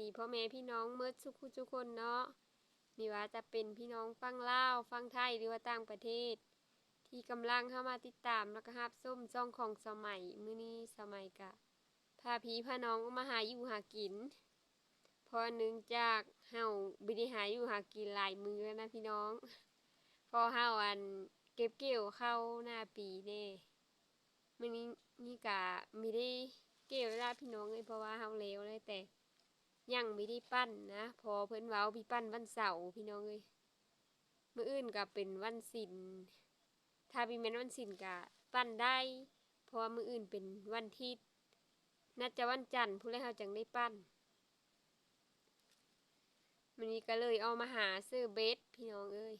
ดีพ่อแม่พี่น้องเมื่อสุขุทุกคนเนาะมีว่าจะเป็นพี่น้องฟังล่าวฟังไทยหรือว่าต่างประเทศ ที่กำลังเข้ามาติดตามแล้วก็รับส้มซ่องของสมัยมื้อนี้สมัยกะพาพี่พาน้องมาหาอยู่หากิน พอหนึ่งจากเฮาบิได้หาอยู่หากินหลายมือแล้วนะพี่น้อง พอเฮาอันเก็บเกี่ยวเข้าหน้าปีเด้มื้อนี้นี่กะมีได้เกี่ยวแล้วพี่น้องเลยเพราะว่าเฮาเลวเลยแต่ ยังไม่ได้ปั้นนะ พอเพิ่นเว้าพี่ปั้นวันเสาร์พี่น้องเอ้ยมื้ออื่นก็เป็นวันศิลถ้าพี่แม่นวันศิลก็ปั้นได้ เพราะมื้ออื่นเป็นวันทิตย์น่าจะวันจันทร์ผู้ใดเฮาจังได้ปั้นมื้อนี้ก็เลยเอามาหาซื้อเบสพี่น้องเอ้ย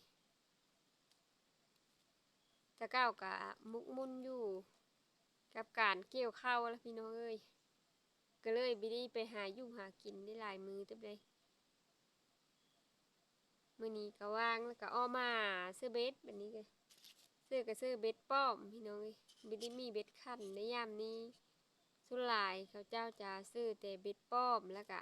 ตะก้าวก็มุกมุ่นอยู่ กับการเกี่ยวข้าวแล้วพี่น้องเอ้ย ก็เลยบิได้ไปหาอยู่หากินได้หลายมือเต็มเลยมือนี้ก็ว่างแล้วก็อ้อมาซื้อเบ็ดแบบนี้ก็ซื้อก็ซื้อเบ็ดป้อมพี่น้องเอ้ยบิได้มีเบ็ดขันในยามนี้สุดลายเขาเจ้าจะซื้อแต่เบ็ดป้อมแล้วก็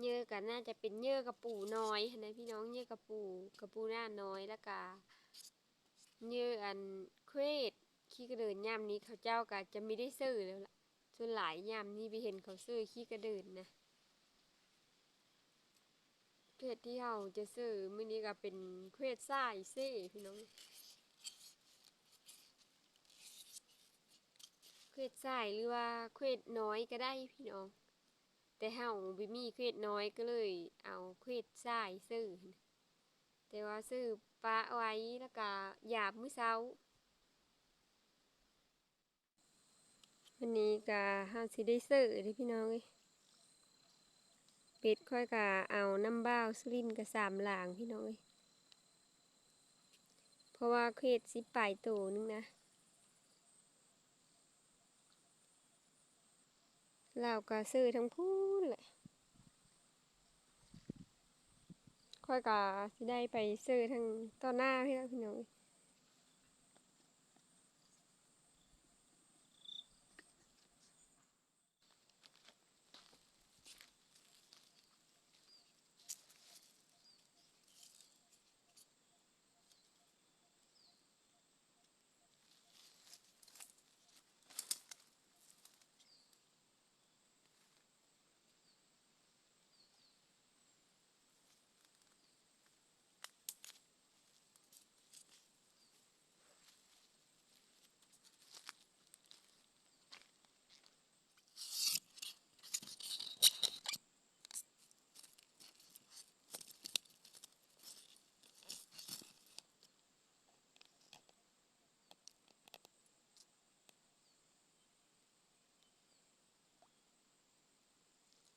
เยื่อก็น่าจะเป็นเยื่อกระปูน้อยนะพี่น้องเยื่อกระปูกระปูหน้าน้อยแล้วก็เยื่ออันเควดขี้กระเดินยามนี้เขาเจ้าก็จะไม่ได้ซื้อแล้วล่ะ ส่วนหลายยามนี่ไปเห็นเขาซื้อขี้กระเดินนะเควดที่เราจะซื้อมื้อนี้ก็เป็นเควดทรายเซ่พี่น้องเควดทรายหรือว่าเควดน้อยก็ได้พี่น้อง แต่เฮาบ่มีเควดน้อยก็เลย เอาเควดทรายซื้อแต่ว่าซื้อปลาไว้แล้วก็หยาบมื้อเช้า วันนี้ก็เฮาสิได้ซื้อเด้พี่น้องเอ้ยเป็ดค่อยก็เอาน้ำบ้าวสุรินกับสามหลางพี่น้องเอ้ยเพราะว่าเควดสิปลายโตนึงนะเราก็ซื้อทั้งพูนแหละค่อยก็สิได้ไปซื้อทั้งต่อหน้าพี่น้องพี่น้อง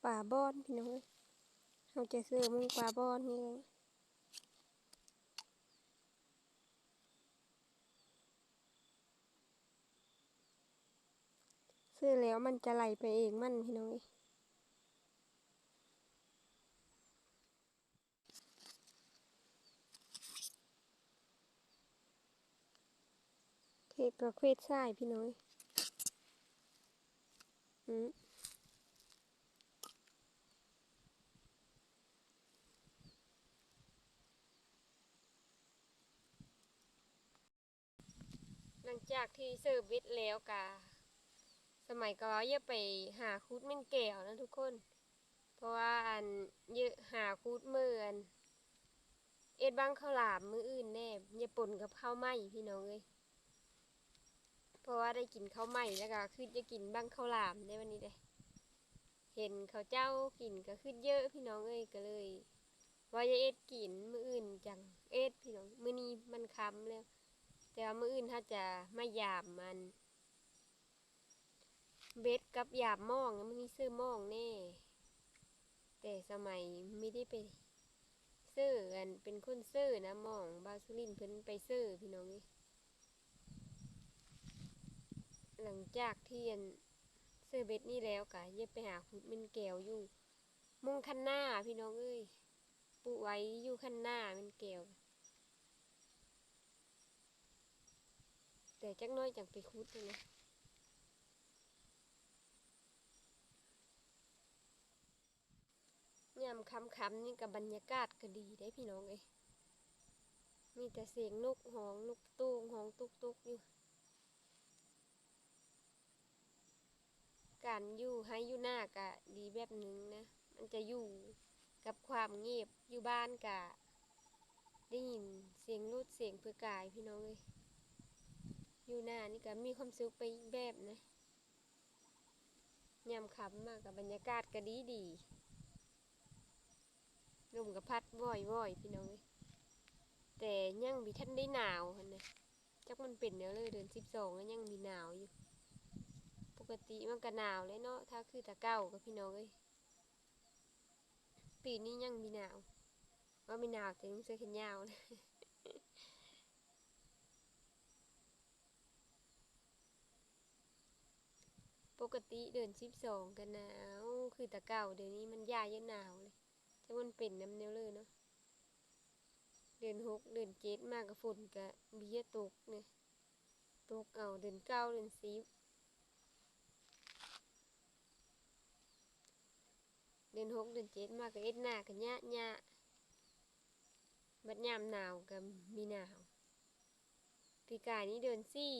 ป่าบอนพี่น้องเอ้ยเราจะซื้อมึงป่าบอนนี่เลยซื้อแล้วมันจะไหลไปเองมันพี่น้องเอ้ยเทก็เควดใช่พี่น้องเอ้ยอืม หลังจากที่เสิร์ฟวิทแล้วกะสมัยก็อย่าไปหาคูดเม่นแก้วนะทุกคน เพราะว่าอันเยอะหาคูดเมืออันเอ็ดบ้างข้าวหลามมืออื่นแน่อย่าปนกับข้าวไหมพี่น้องเอ้ยเพราะว่าได้กินข้าวไหมแล้วก็คือจะกินบ้างข้าวหลามในวันนี้เลยเห็นเขาเจ้ากินก็ขึ้นเยอะพี่น้องเอ้ยก็เลยว่าจะเอ็ดกินมืออื่นจังเอ็ดพี่น้องมือนี้มันค้ำแล้ว แต่ว่ามื้ออื่นถ้าจะไม่หยามมัน เบ็ดกับหยาบม่องมันมีซื้อมองแน่ แต่สมัยไม่ได้ไปซื้อกันเป็นคนซื้อนะมองบาสุรินเพิ่นไปซื้อพี่น้องนี่หลังจากที่อันซื้อเบ็ดนี่แล้วกะเย็บไปหาขุดเป็นแก้วอยู่มุงคันหน้าพี่น้องเอ้ยปุไว้อยู่คันหน้าเป็นแก้ว แต่จักน้อยจังไปคุดเลยนะำคำคำๆนี่กับบรรยากาศก็ดีได้พี่น้องเอ้ยมีแต่เสียงนกหองนกตูงหองตุกตุกอยู่ การอยู่ให้อยู่หน้ากะดีแบบหนึงนะ มันจะอยู่กับความเงียบอยู่บ้านกะได้ยินเสียงรถเสียงเพื่อกายพี่น้องเลย อยู่หน้านี่ก็มีความสุขไปแบบนะยามค่ำมากกับบรรยากาศก็ดีดีลมกับพัดว่อยว่อยพี่น้องเลยแต่ยังมีท่านได้หนาวนะจักมันเป็นแล้วเลยเดือนสิบสองแล้วยังมีหนาวอยู่ ปกติมันก็หนาวเลยเนาะถ้าคือแตะเก้ากับพี่น้องเอ้ยปีนี้ยังมีหนาวว่ามีหนาวแต่ยังเสื้อแขนยาวนะ กติเดือนสิบสองก็หนาวคือตะเก้าเดี๋ยวนี้มันย่ายังหนาวเลยแต่มันเป็นน้ำแนวเลยเนาะเดือนหกเดือนเจ็ดมากกับฝนก็เบี้ยตกเนี่ยตกเอาเดือนเก้าเดือนสิบเดือนหกเดือนเจ็ดมาก็เอ็ดหน้ากันยะยะบัดยามหนาวก็มีหนาวปีกายนี้เดือนสี่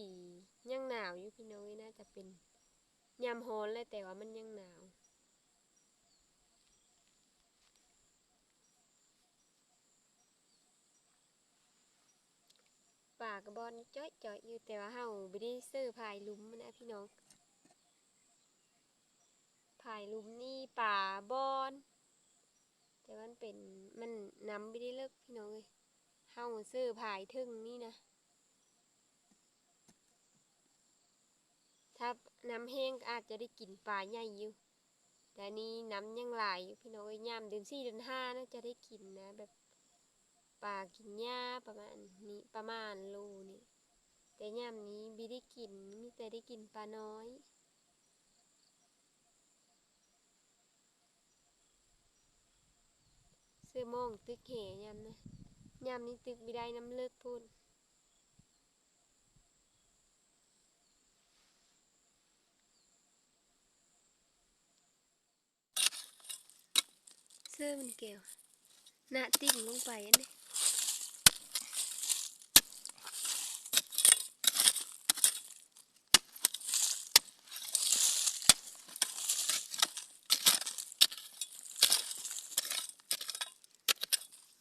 ยังหนาวอยู่พี่น้องเอ้ยน่าจะเป็น ยามฮอนเลยแต่ว่ามันยังหนาวป่ากบอนจ้อยจ่อยอยู่แต่ว่าเฮาไม่ได้ซื้อพายลุมมันะพี่น้องผายลุมนี่ป่าบอนแต่มันเป็นมันน้ำไม่ได้เลิกพี่น้องเลยเฮาซื้อผายทึ่งนี่นะถ้า น้ำแห้งอาจจะได้กินปลาใหญ่อยู่ แต่นี่น้ำยังไหลายอยู่พี่น้องเอ้ยามเดือนสี่เดือนห้าน่าจะได้กินนะแบบปลากินหญ้าประมาณนี้ประมาณโลนี่แต่ยามนี้บิได้กินมีแต่ได้กินปลาน้อยเสื้อมองตึกเหยามนะยามนี้ตึกบิได้น้ำเลิกพูน เสื้อมันเกลียวหน้าติ่งลงไปอันนี้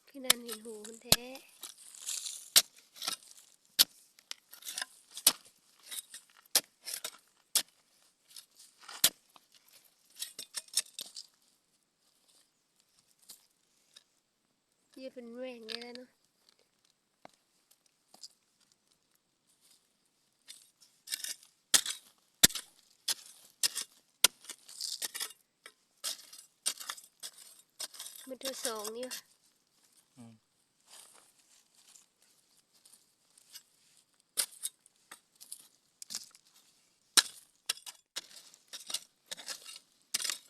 พี่นันเห็นหูมันแท้ เป็นแหว่งได้แล้วเนาะมันตัวสองนี่วะอืม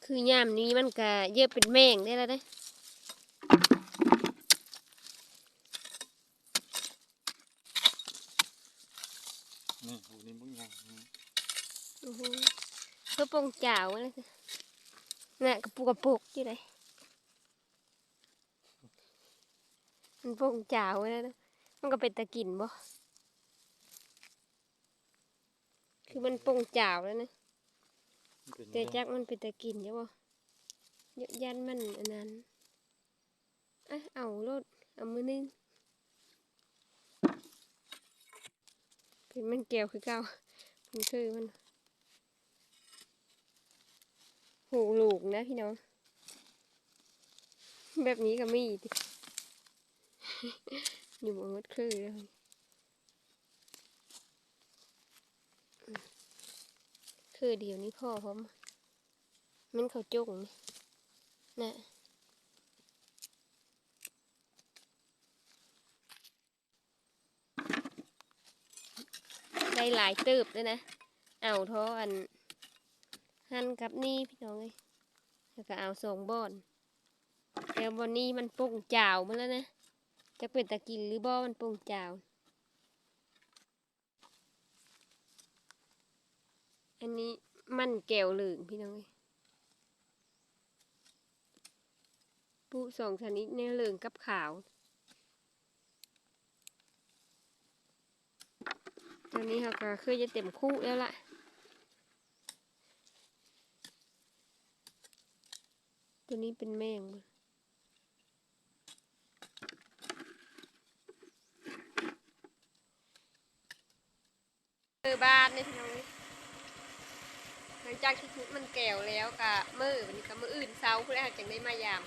คือยามนี้มันก็เยอะเป็นแม่งได้แล้วนะ นี่หูนี่มึงยังอืม โอ้โห เพื่อปงจ่าวนะน่ะกระปุกกระปุกอยู่ไหนมันปงจ่าวแล้วนะมันก็เป็นตะกินบ่คือมันปงจ่าวแล้วนะมันเป็นแต่ยังไงจักมันเป็นตะกินใช่บ่เยอะยันมันอันนั้นอะเอาโลดเอามือนึงเป็นมันแก้วคือเก่ามันคือมัน หูลูกนะพี่น้อง แบบนี้ก็มีอีกอยู่บนรถคือเลยคือเดี๋ยวนี้พ่อผมมันเขาจุกนี่นะได้หลายติบเลยนะ เอาท่าอัน หั่นกับนี่พี่น้องเอ้ยแล้วก็เอาสองบอนแล้วบอนนี้มันป่งจ่าวมาแล้วนะจะเป็นตะกินหรือบ่มันป่งจ่าวอันนี้มันแก้วเหลืองพี่น้องเอ้ยผู้สองชนิดแนเหลืองกับขาวตอนนี้เราก็คือจะเต็มคู่แล้วล่ะ ตัวนี้เป็นแมงมือบ้านนี่พี่น้องเอ้ยหลังจากที่ทุกมันแก่วแล้วกะมือวันนี้ก็มืออื่นเซาเพื่อหาจังได้มายาม